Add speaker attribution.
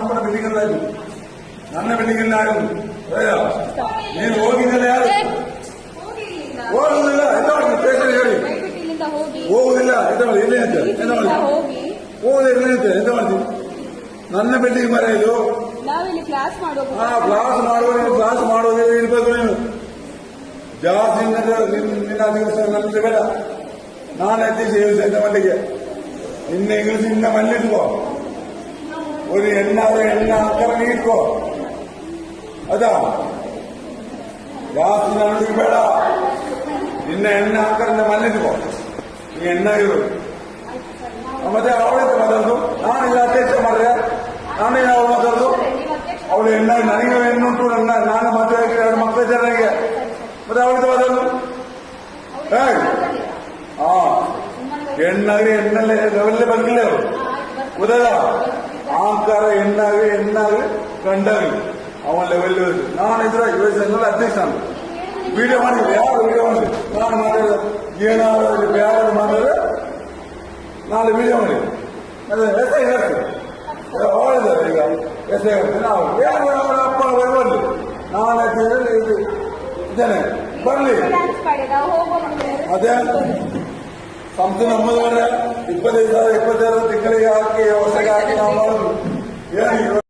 Speaker 1: ಅಪ್ಪನ ಬಿಲ್ಡಿಂಗ್ ಅಲ್ಲಿ ನನ್ನ ಬಿಲ್ಡಿಂಗ್ ಅಲ್ಲಿ ಯಾರು ಅಯ್ಯೋ, ನೀನು ಹೋಗಿದ್ದಲ್ಲ ಯಾರು
Speaker 2: ಹೋಗಿ ಇಲ್ಲಿಂದ
Speaker 1: ಹೋಗುದಿಲ್ಲ ಎಂತ ಮಾಡಿ ಸ್ಟೇಷನ್ ಹೇಳಿ
Speaker 2: ದಯವಿಟ್ಟು ಇಲ್ಲಿಂದ ಹೋಗಿ
Speaker 1: ಹೋಗುದಿಲ್ಲ ಎಂತ ಮಾಡಿ ಇಲ್ಲಿ ಅಂತ ಎಂತ
Speaker 2: ಇಲ್ಲಿಂದ
Speaker 1: ಮಾಡಿ
Speaker 2: ಹೋಗಿ
Speaker 1: ಹೋಗುದಿಲ್ಲ ಅಂತ ಎಂತ ಮಾಡ್ತೀನಿ ನನ್ನ ಬಿಲ್ಡಿಂಗ್ ಮರ ಇದು
Speaker 2: ನಾವಿಲ್ಲಿ ಕ್ಲಾಸ್ ಮಾಡುವ
Speaker 1: ಹಾ ಕ್ಲಾಸ್ ಮಾಡುವ ನೀನು ಕ್ಲಾಸ್ ಮಾಡೋದೇ ಇರ್ಬೇಕು ನೀನು ಜಾಸ್ತಿ ನಿನ್ನ ನಿನ್ನ ದಿವಸ ನನ್ನ ಬೇಡ ನಾನು ಎತ್ತಿಸಿ ಎನ್ನ ಮಲ್ಲಿಗೆ ನಿನ್ನ ಇಂಗ್ಲಿಷ್ ನಿನ್ನ ಮಲ್ಲಿಟ್ಕೋ ഒരു എണ്ണാറ് എണ്ണ അക്കറ നീക്കോ അതാ ಜಾಸ್ತಿ ನನಗೆ ಬೇಡ ನಿನ್ನ ಎಣ್ಣೆ ಹಾಕರಿಂದ ಮಲ್ಲಿಟ್ಕೋ ಈ ಎಣ್ಣೆ ಇರು ಮತ್ತೆ ಅವಳಿಗೆ ಮಾತಾಡುದು ನಾನು ಇಲ್ಲ ಅಧ್ಯಕ್ಷ ಮಾಡ್ರೆ ನಾನು ಯಾವ ಮಾತಾಡುದು ಅವಳು ಎಣ್ಣೆ ನನಗೆ ಹೆಣ್ಣುಂಟು ನನ್ನ ನಾನು ಮತ್ತೆ ಎರಡು ಮಕ್ಕಳ ನನಗೆ ಮತ್ತೆ ಅವಳಿಗೆ ಮಾತಾಡುದು ಹೇಗೆ ಹಾ ಹೆಣ್ಣಾಗಿ ಎಣ್ಣಲ್ಲಿ ಲೆವೆಲ್ಲೇ ಬಂದಿಲ್ಲ ಅವರು ಉದಯ ಆಂಕಾರ ಹೆಣ್ಣಾಗಿ ಹೆಣ್ಣಾಗಿ ಗಂಡಾಗಿ ಅವನ ಲೆವೆಲ್ ನಾನು ಇದ್ರ ಯುವಜನಲ್ಲಿ ಅಧ್ಯಕ್ಷ ನಾನು ವಿಡಿಯೋ ಮಾಡಿದ್ರೆ ಯಾರು ವಿಡಿಯೋ ಮಾಡಿದ್ರು ನಾನು ಮಾಡಿದ ಏನಾದ್ರು ಬೇರೆ ಮಾಡಿದ್ರೆ ನಾನು ವಿಡಿಯೋ ಮಾಡಿ ಅದೇ
Speaker 2: ಮುಂದೆ
Speaker 1: ಅದೇ ಸಂಸ್ಥೆ ನಮ್ಮದು. ಮಾರ್ರೆ. ಇಪ್ಪತ್ತೈದು ಸಾವಿರ ಇಪ್ಪತ್ತೈದು ತಿಂಗಳಿಗೆ